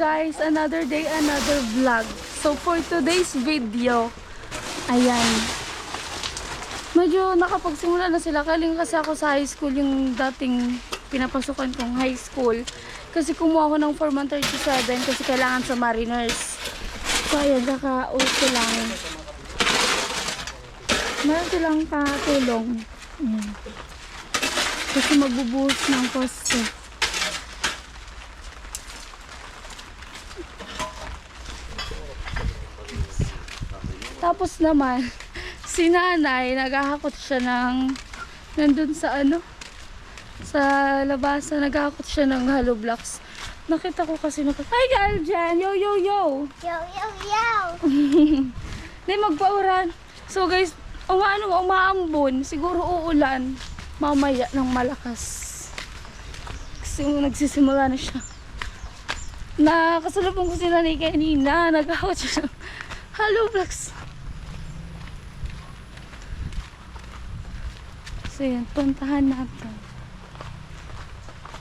guys, another day, another vlog. So for today's video, ayan. Medyo nakapagsimula na sila. Kaling kasi ako sa high school yung dating pinapasukan kong high school. Kasi kumuha ako ng Form 137 kasi kailangan sa Mariners. So ayan, kaka-uso lang. Meron silang katulong. Ayan. Kasi magbubuhos ng kosto. Tapos naman, si nanay, naghahakot siya ng, nandun sa ano, sa labasan, naghahakot siya ng hollow blocks. Nakita ko kasi naka, Hi girl dyan! Yo, yo, yo! Yo, yo, yo! Hindi magpauran. So guys, umaano, umaambon. Siguro uulan. Mamaya ng malakas. Kasi nagsisimula na siya. Nakasalubong ko si nanay kanina. Naghahakot siya ng hollow blocks. So yan, puntahan natin.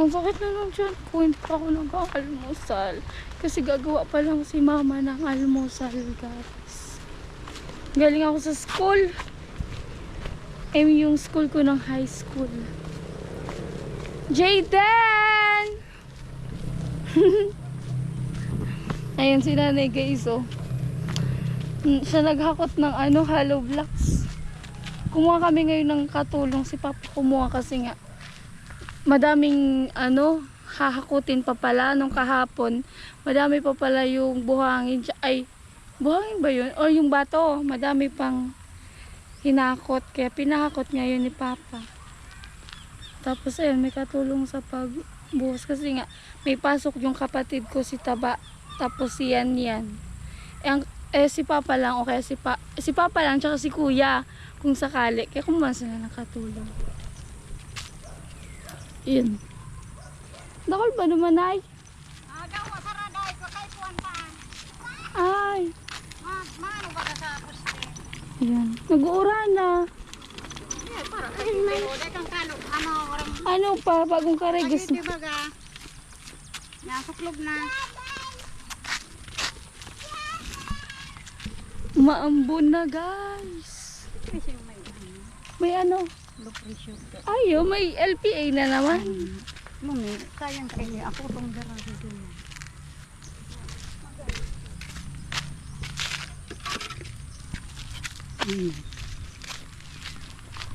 Ang sakit na lang dyan. Point pa ako nag-almusal. Kasi gagawa pa lang si mama ng almusal, guys. Galing ako sa school. Eh, yung school ko ng high school. Jayden! Ayun si nanay guys, oh. Mm, Siya naghakot ng ano, hollow blocks. Kumuha kami ngayon ng katulong. Si Papa kumuha kasi nga madaming ano hahakutin pa pala. Nung kahapon madami pa pala yung buhangin. Ay buhangin ba yun? O yung bato madami pang hinakot. Kaya pinahakot ngayon ni Papa. Tapos ayun may katulong sa pagbuhos. Kasi nga may pasok yung kapatid ko si Taba. Tapos si Yan Yan. Eh, eh si Papa lang o kaya si, pa, si Papa lang tsaka si Kuya kung sakali kaya kumuha sila ng katulong yun. Dakol ba naman ay? Agaw, masaraday, sakay puwan pa. Ay. Ma, maano ba ka sa poste? Yan. Nag-uura na. Eh, ano, Ano pa, bagong karegas. Pagiti baga. Nasuklob na. Maambon na guys. May ano, low pressure. Ayo, may LPA na naman. Mami, sayang kaya ako tong dara dito. Hmm.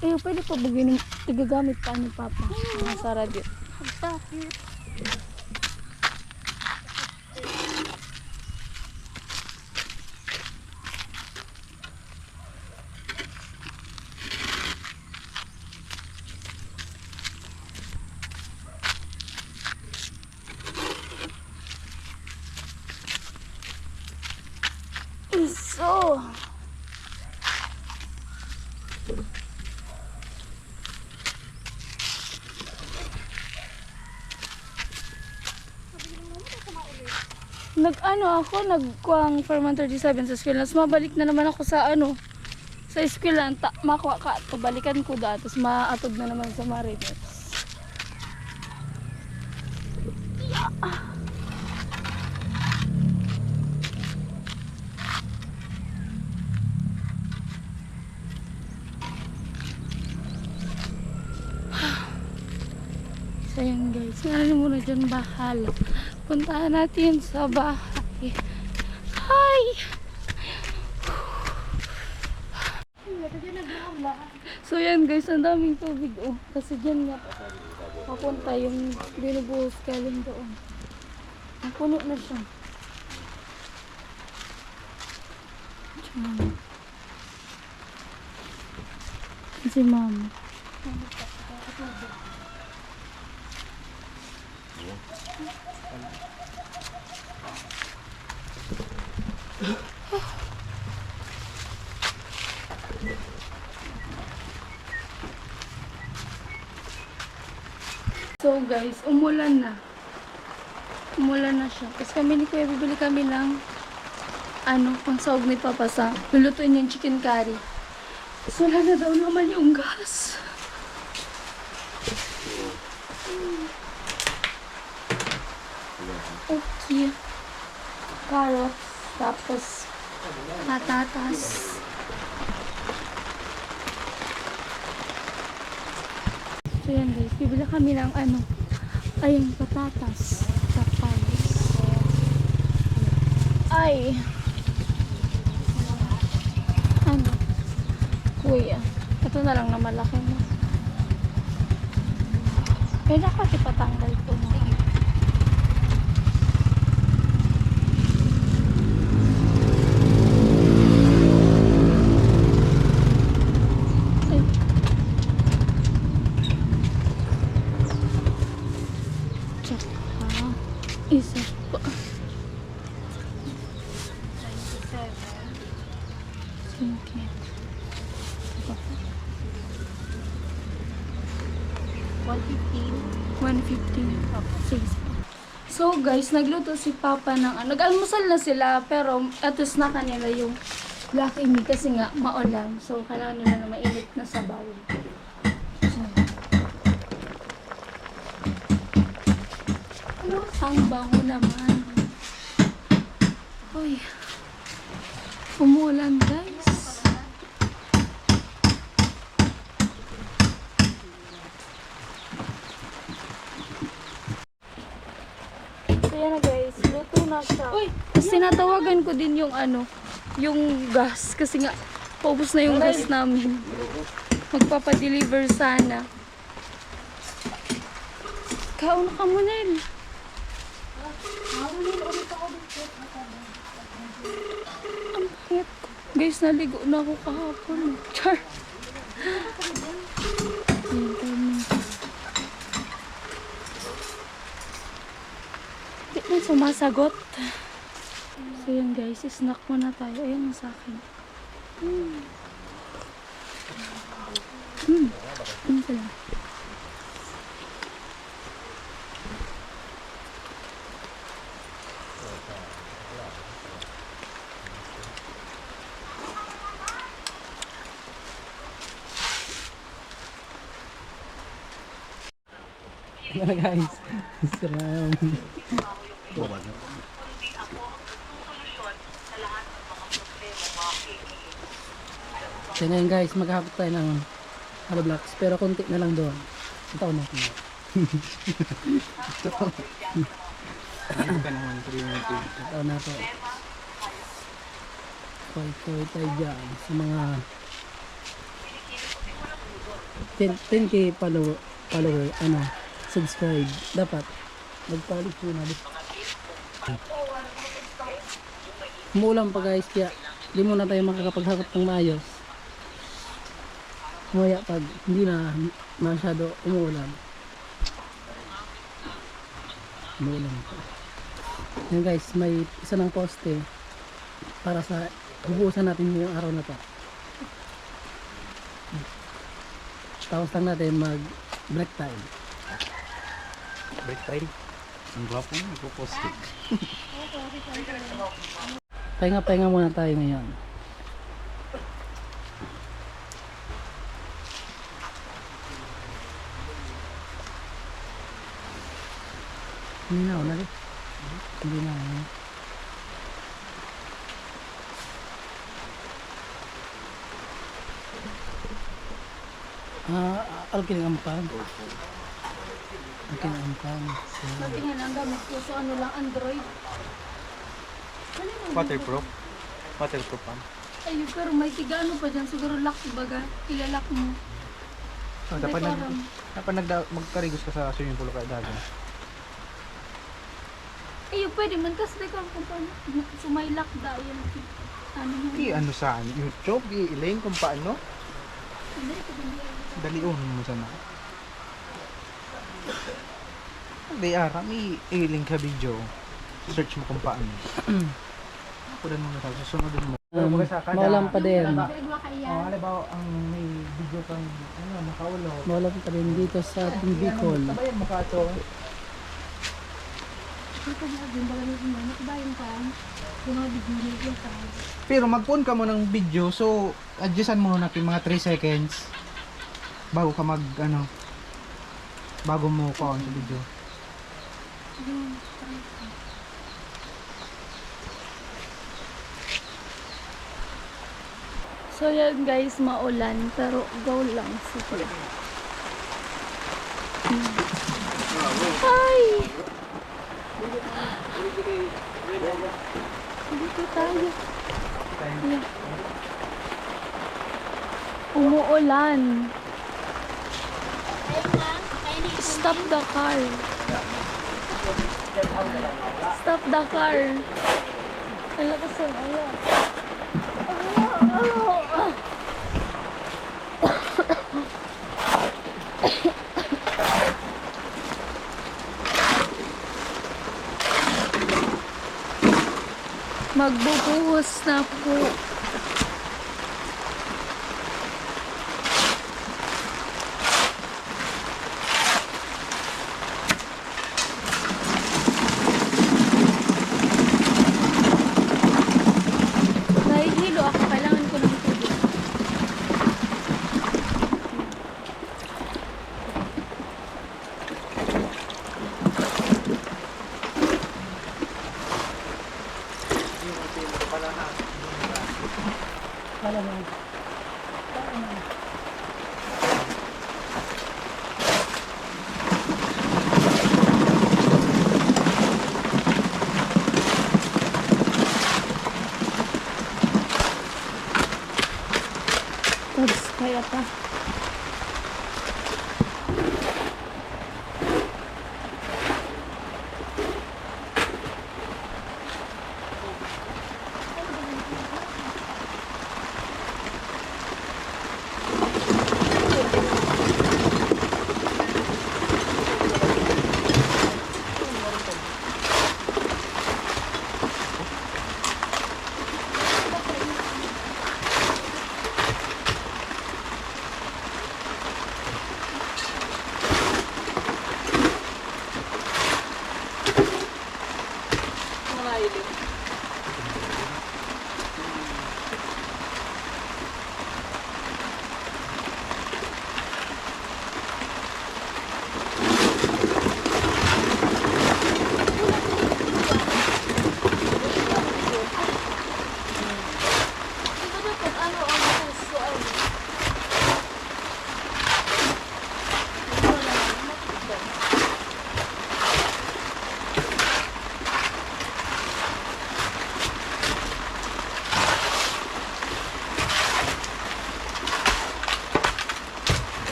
Eh, pwede pa bugin ng tigagamit pa ni Papa. Mga sa radyo. Ang sakit. So, Nag-ano ako, nagkuang Forman 37 sa school. Tapos mabalik na naman ako sa ano, sa school lang. Ta- makuha ka, to, balikan ko da. Tapos maatog na naman sa Marites. So yun guys, ano muna dyan bahala. Puntahan natin sa bahay. Hi! So yan guys, ang daming tubig oh. Kasi dyan nga papunta yung binubuhos galing doon. Napuno na siya. Diyan. Si mama. So guys, umulan na. Umulan na siya. Kasi kami ni Kuya bibili kami ng ano, pang sahog ni Papa sa lulutuin yung chicken curry. So wala na daw naman yung gas. Okay. carrots, tapos patatas. So yan guys, bibili kami ng ano, ayun, patatas. Tapos, ay, ano, kuya, ito na lang na malaki mo. Kaya kasi patanggal ko na. Ay. Tsaka, isa pa. Sige. Ito pa. 115. Sige. So guys, nagluto si Papa ng ano. Nag-almusal na sila pero at na kanila yung black imi kasi nga maulan. So kailangan nila na mainit na sabaw. So, ano? Ang bango naman. Uy. Umulan guys. So yan na guys, luto na siya. Uy, tapos tinatawagan ko din yung ano, yung gas. Kasi nga, paubos na yung gas namin. Magpapadeliver sana. Kauna ka muna yun. Ang pangit ko. Guys, naligo na ako kahapon. Char. Di na sumasagot. So yun guys, snack muna tayo. Ayan sa akin. Hmm. Hmm. Ano sila? Ano guys? Sarap. Guys, maghahapot tayo ng hollow blocks. Pero konti na lang doon. Ito na. Ito na to. Koy-koy tayo dyan sa mga 10, 10k follower, follower, ano, subscribe. Dapat, mag-follow po na. Umuulan pa guys, kaya di muna tayo makakapaghakot ng maayos. Mamaya pag hindi na masyado umuulan. Umuulan pa. Yan guys, may isa ng poste para sa hubusan natin yung araw na to. Tapos lang natin mag break time. Break time. Ang gwapo mo, nagpo-post it. Pahinga-pahinga muna tayo ngayon. Hindi na, wala rin. Hindi na. ano. Ah, alkin ang pan. Alkin ang pan. So, Natingin ang gamit ko so ano lang, Android. Waterproof. Waterproof pa. Ayun, pero may tiga ano pa dyan. Siguro lock, baga. Ilalak mo. Oh, dapat nag dapat nagda magkarigos ka sa swimming pool ka dagat. Ayun, pwede man. Kasi di ko kung paano. Sumaylak daw yun. Ano mo. I ano sa YouTube, i-link kung paano. Hindi ko din yan. Dalion mo sana. Hindi ara, may i-link ka video. Search mo kung paano. Ako din mo na tapos susunodin mo. um, maulan pa din. Oh, halimbawa ang may video kang ano, nakaulo. Maulan pa din dito sa ating Bicol. Sabayan mo ka to. Dito mo din bala ni mo nakabayan ka. Yung mga video niya ka. Pero mag-on ka mo ng video so adjustan mo natin mga 3 seconds bago ka mag ano bago mo ko on sa video. So yan guys, maulan pero go lang super. Mm. Dito tayo. Yeah. Umuulan. Stop the car. Stop the car. Ang lakas ng ulan. Magbubuhos na po. Nahihilo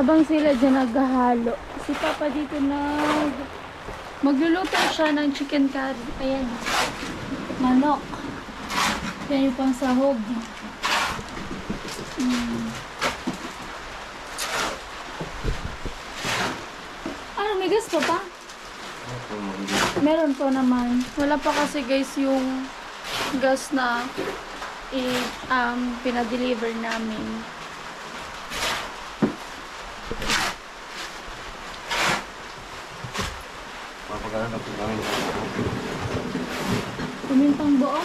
Habang sila dyan naghahalo, si Papa dito nag... Magluluto siya ng chicken curry. Ayan. Manok. Yan yung pang sahog. Mm. Ano, may pa pa? Meron po naman. Wala pa kasi guys yung gas na i um, pinadeliver namin. Nagkakalap ko kami. Kumintang buo?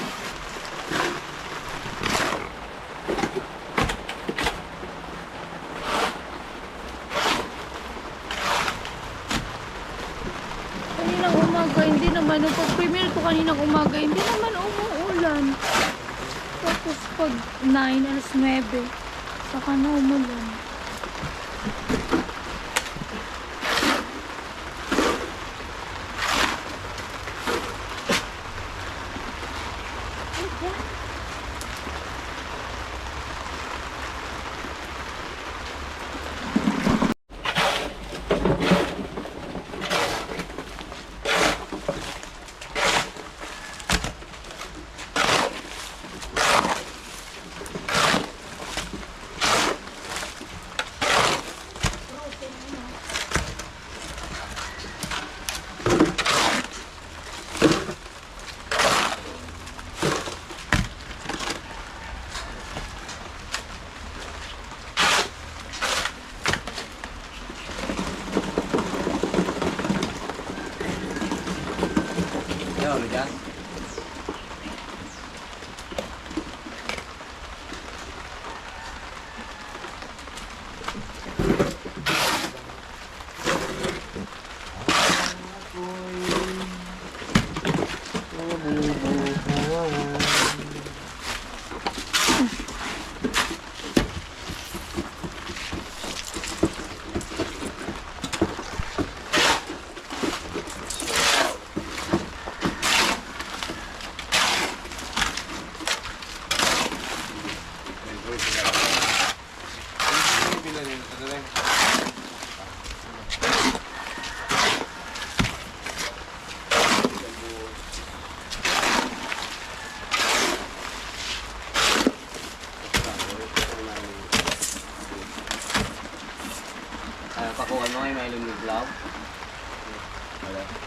Kaninang umaga, hindi naman. Nung pag-premiere ko kaninang umaga, hindi naman umuulan. Tapos pag 9 alas 9, saka na umulan. Ano kung ano ay may lumiglaw? Wala.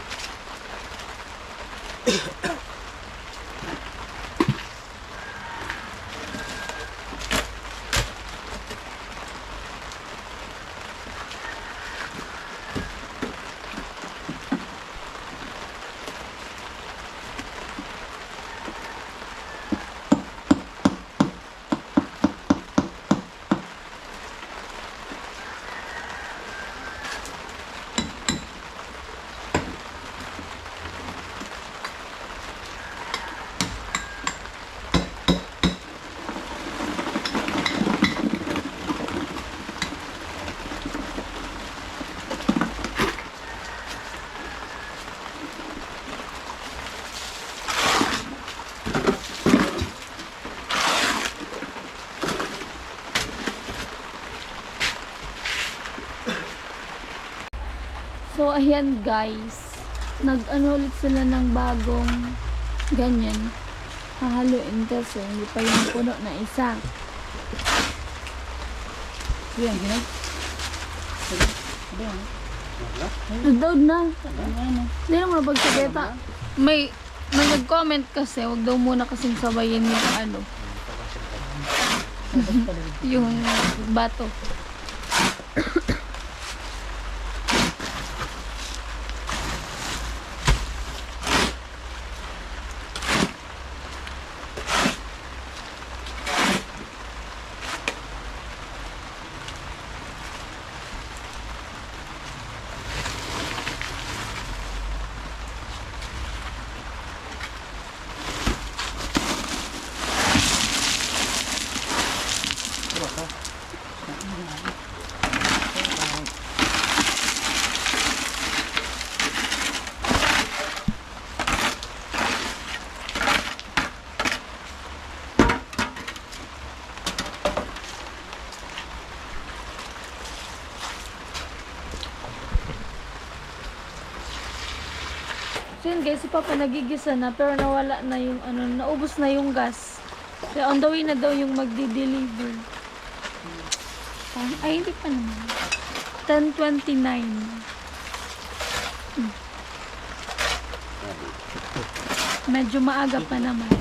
So, ayan guys. Nag-ano ulit sila ng bagong ganyan. Hahaluin kasi hindi pa yung puno na isa. Yan, yan. Nagdaod na. Ano? Hindi na pagsageta. May, may nag-comment kasi, wag daw muna kasing sabayin yung ano, yung bato. So yun guys, si Papa nagigisa na pero nawala na yung ano, naubos na yung gas. Kaya on the way na daw yung magdi-deliver. Ay, hindi pa naman. 10.29. Hmm. Medyo maaga pa naman.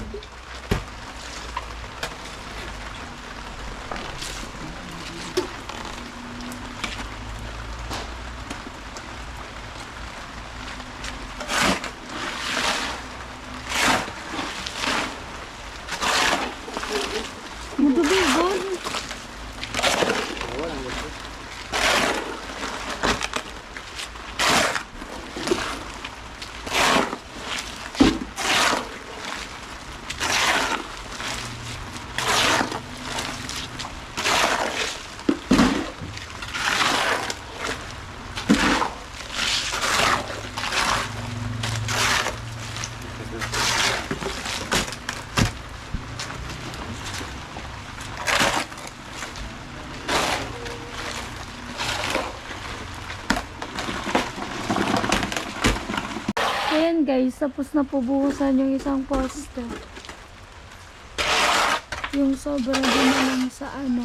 Magdubigon. guys, tapos na po buhusan yung isang poste. Yung sobrang dumi lang sa ano,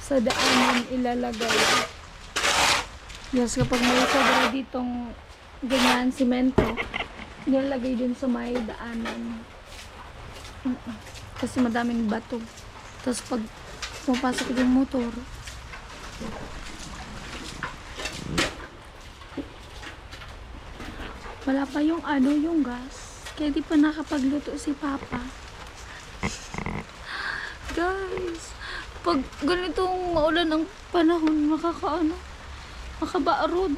sa daanan ilalagay. Yes, kapag may sobra ditong ganyan, simento, nilalagay din sa may daanan. Kasi madaming bato. Tapos pag pumapasok yung motor, wala pa yung ano, yung gas. Kaya di pa nakapagluto si Papa. Guys, pag ganitong maulan ng panahon, makakaano, makabaarod.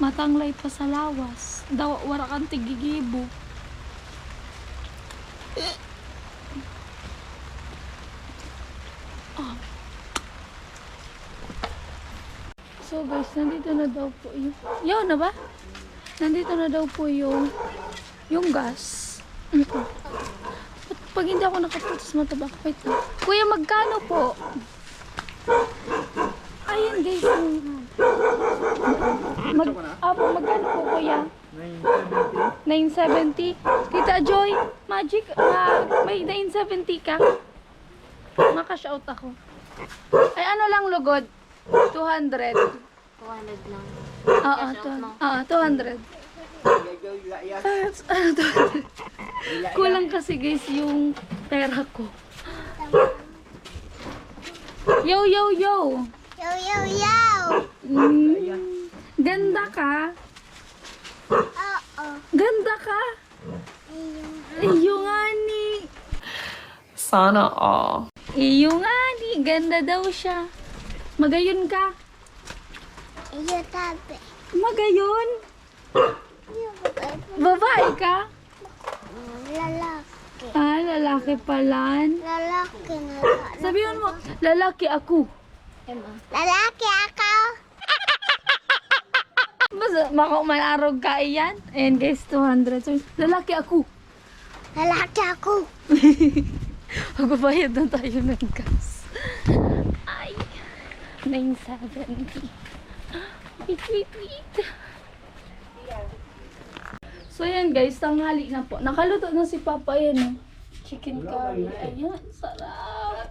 Matanglay pa sa lawas. Daw, wala kang tigigibo. So guys, nandito na daw po yung... Yaw na ba? Nandito na daw po yung yung gas. Pag hindi ako nakaputos matabak, wait lang. Kuya, magkano po? Ayan guys. yung- Mag, apo, magkano po kuya? 970. Tita Joy, Magic, ah, may 970 ka? Maka-shout ako. Ay, ano lang lugod? 200. 200 lang. Oo, to, oo, 200. Ah, 200. Kulang kasi guys yung pera ko. Yo, yo, yo. Yo, yo, yo! Mm, ganda ka. Oo. Ganda ka. Iyo nga ni. Sana all. Iyo nga ni. Ganda daw siya. Magayon ka. Iyo, tabi. Magayon. Babae ka. lalaki. Ah, lalaki palan. Lalaki na. Sabihin mo, lalaki ako. Lalaki ako. Mas makamanarog ka iyan. Ayan guys, 200. So, lalaki ako. Lalaki ako. Magbabayad na tayo ng gas. Ay, 970. Wait, wait, wait. So, ayan guys, tanghali na po. Nakaluto na si Papa, ayan oh. Chicken curry. Ayan, sarap.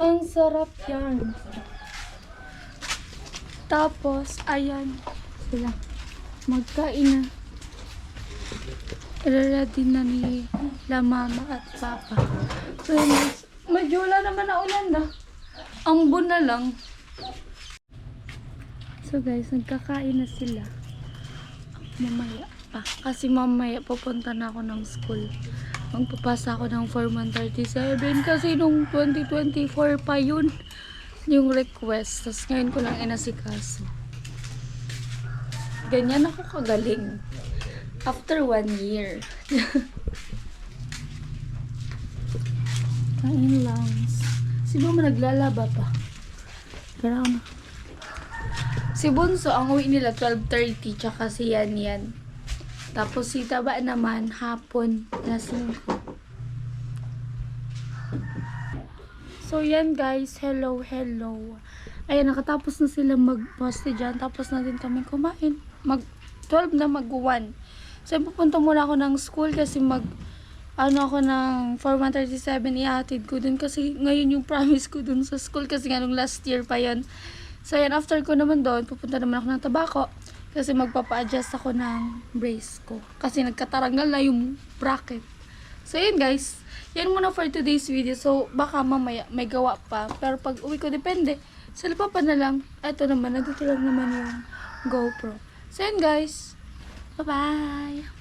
Ang sarap yan. Tapos, ayan. Sila. Magkain na. Ready na ni la mama at papa. So. Medyo wala naman na ulan na. Ang bon na lang. So guys, nagkakain na sila. Mamaya pa. Kasi mamaya pupunta na ako ng school. Magpapasa ako ng Form 137 kasi nung 2024 pa yun yung request. Tapos ngayon ko lang inasikaso. Ganyan ako kagaling. After one year. Kain lang. Si Mama naglalaba pa. Pero ako. Si Bunso, ang uwi nila 12.30 tsaka si Yan Yan. Tapos si Taba naman, hapon na 5. So yan guys, hello, hello. Ayan, nakatapos na sila mag-poste dyan. Tapos na din kami kumain. Mag 12 na mag 1. So pupunta muna ako ng school kasi mag ano ako ng Form 137 ihatid ko dun kasi ngayon yung promise ko dun sa school kasi nga nung last year pa yon So yan, after ko naman doon, pupunta naman ako ng tabako kasi magpapa-adjust ako ng brace ko kasi nagkatarangal na yung bracket. So yun guys, yan muna for today's video. So baka mamaya may gawa pa pero pag uwi ko depende. Sila pa pa na lang. Ito naman, nandito naman yung GoPro. So yun guys, bye-bye!